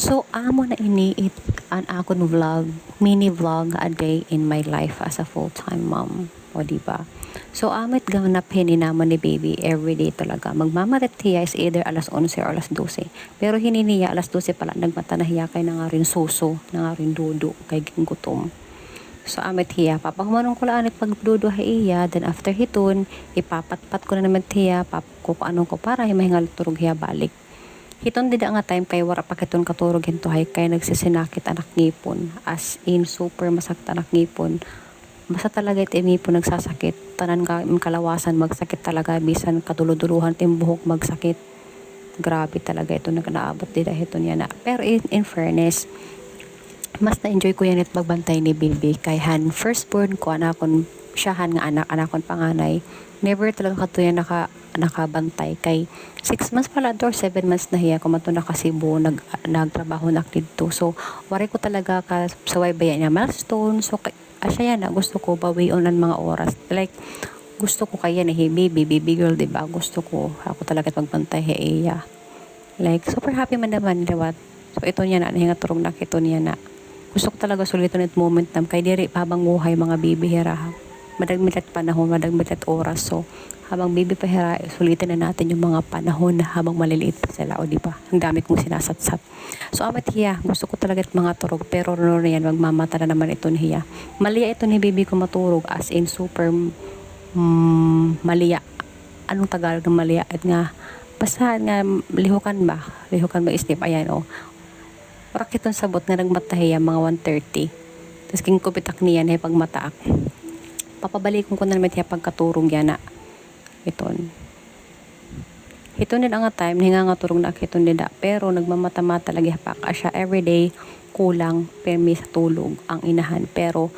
So, amo na ini it an akon vlog, mini vlog a day in my life as a full-time mom. O, di ba? So, amit ganap hini naman ni baby everyday talaga. Magmamatat hiya is either alas 11 or alas 12. Pero hininiya alas 12 pala nagmata na hiya kay na nga rin suso, na nga rin dudo, kay gutom. So, amit hiya. Papahumanong ko lang pagdudo hiya. Then, after hiton, ipapatpat ko na naman hiya. Pap ko anong ko para himahingal turog hiya balik. Hiton dida nga time kay wara pa kiton katurog hinto hay kay nagsisinakit anak ngipon. As in, super masakit anak ngipon. Basta talaga iti ngipon nagsasakit. Tanan ka kalawasan magsakit talaga. Bisan katuluduluhan tim buhok magsakit. Grabe talaga ito nagnaabot dida hiton yan na. Pero in, in fairness, mas na-enjoy ko yan it magbantay ni Bilby kay Han firstborn ko siya han nga anak anakon panganay. Never talaga kato yan naka nakabantay. Kay 6 months pala or 7 months na hiya kumato na kasi Cebu nag nagtrabaho na dito. So wari ko talaga ka sa bayan niya milestone. So kay, asya yan na gusto ko bawi on ang mga oras. Like gusto ko kaya na hey baby baby girl diba gusto ko ako talaga magbantay hey iya like super happy man naman diba so ito niya na nahinga turong na kito niya na. Gusto ko talaga sulitin at moment nam kay diri habang buhay mga baby hira madagmitat panahon madagmitat oras. So habang baby pa hira sulitin na natin yung mga panahon na habang maliliit pa sila o di ba? Ang dami kong sinasatsat. So amat hiya. Gusto ko talaga at mga turog pero no na yan magmamata na naman ito ni hiya. Maliya ito ni baby ko maturog as in super mm, maliya. Anong Tagalog ng maliya? At nga basta nga lihukan ba? Lihukan ba isnip ayan o. Rakiton sabot nga nagmatahiya mga 1.30 tapos king kupitak niya na pagmataak papabalikon ko na naman tiya pagkaturong yan na iton ito din ang time hinga nga turong na kiton nila pero nagmamata-mata lagi hapak asya everyday kulang permi sa tulog ang inahan pero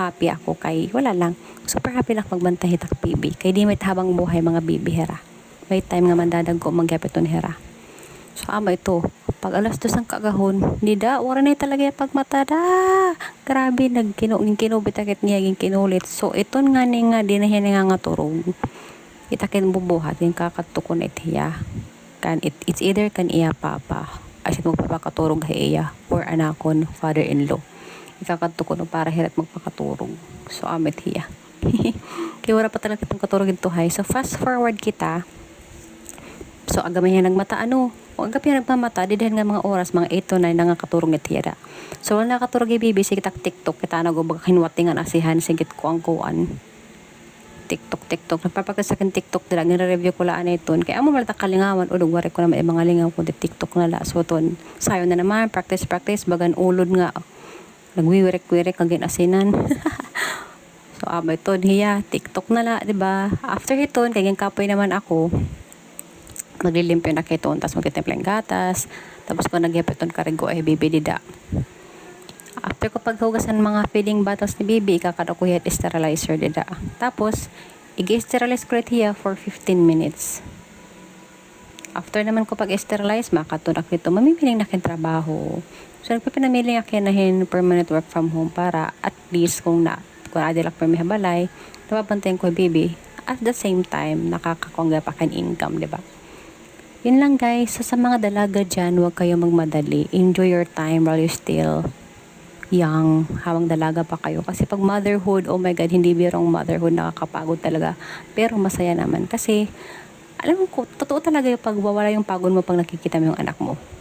happy ako kay wala lang super happy lang magbantay hitak bibi kay di may habang buhay mga bibi hera may time nga mandadag ko magyapiton hera so ama ito. Pag alas dos ang kagahon di da wala na talaga yung pagmata da. Grabe nagkinu kinubit akit niya ging kinulit so iton nga ni nga di na hiya nga nga turog. Itakin bubuhat yung kakatukon it hiya. Kan it, it's either kan iya papa. As it magpapakaturog ha iya or anakon father-in-law. Ikakatukon para hirat magpakaturog. So amit hiya. Kaya wala pa talaga itong katurogin to hay so fast forward kita. So agam yan nagmata ano o agap yan nagmamata di dahil nga mga oras mga 8 to 9 na nga katurog it hiya so wala nakaturog yung bibi sige tak tiktok kita na go baga kinwatingan asihan sigit ko ang kuan TikTok, TikTok. Nagpapagasakin TikTok dila. Nire-review ko laan ito. Kaya amo malata kalingawan. O nagwari ko naman mga lingaw ko di TikTok na la. So ton, sayo na naman. Practice, practice. Bagan ulod nga. Nagwiwirek-wirek kagin asinan. so amo ito. Hiya, TikTok na la. ba diba? After ito, kaging kapoy naman ako. Maglilimpyo na kiton. Tapos magtitimplang gatas. Tapos ko nagyapiton karigo ay bibidida. After ko paghugasan mga feeding bottles ni baby, kakado ko hiyat sterilizer dida. Tapos, i-sterilize ko hiya for 15 minutes. After naman ko pag-sterilize, makatunak dito, mamipiling na trabaho. So, nagpipinamiling akin na permanent work from home para at least kung na, kung adilak pa may habalay, napapantayin ko baby. At the same time, nakakakongga pa kan income, di ba? Yun lang guys. So, sa mga dalaga dyan, huwag kayo magmadali. Enjoy your time while you still young, habang dalaga pa kayo. Kasi pag motherhood, oh my God, hindi birong motherhood, nakakapagod talaga. Pero masaya naman. Kasi, alam mo, totoo talaga yung pagwawala yung pagod mo pag nakikita mo yung anak mo.